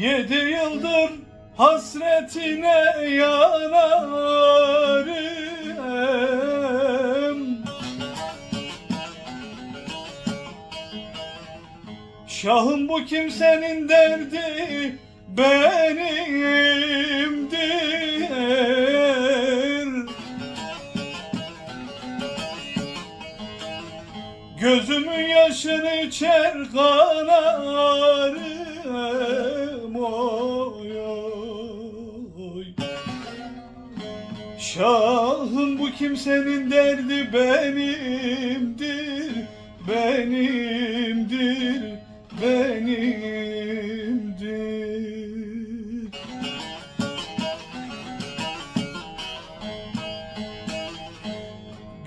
Yedi yıldır hasretine yanarım. Şahım bu kimsenin derdi benimdir. Gözümün yaşını içer kanarım oy oy Şahım bu kimsenin derdi benimdir Benimdir Benimdir.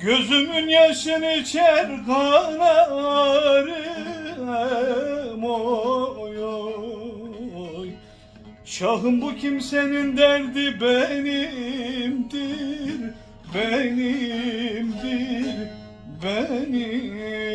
Gözümün yaşını içer kanarım oy Şahım bu kimsenin derdi benimdir Benimdir Benimdir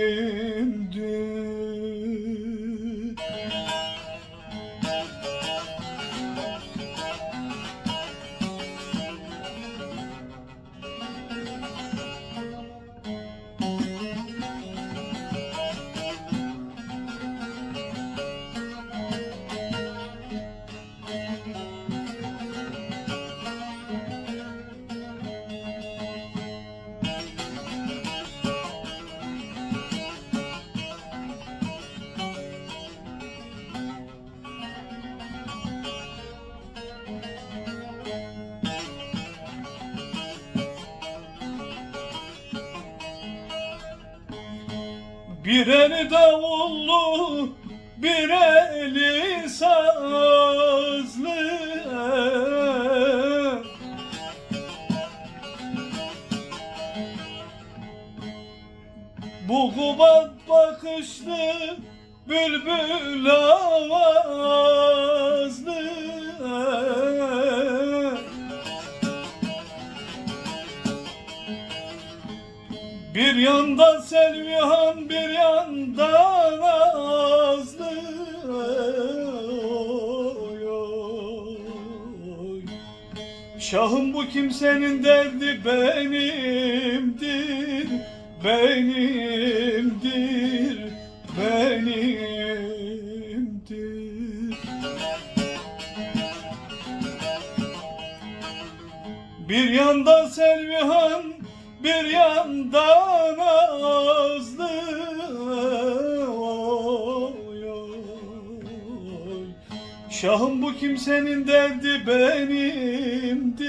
Bir eli davullu, bir eli sazlı. Bu kubat bakışlı, bülbül avazlı Bir yanda Selvihan bir yanda Nazlı oy, oy. Şahım bu kimsenin derdi benimdir Benimdir Benimdir Bir yanda Selvihan, bir yanda Şahım bu kimsenin derdi benimdir,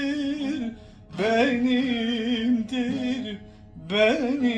benimdir, benimdir.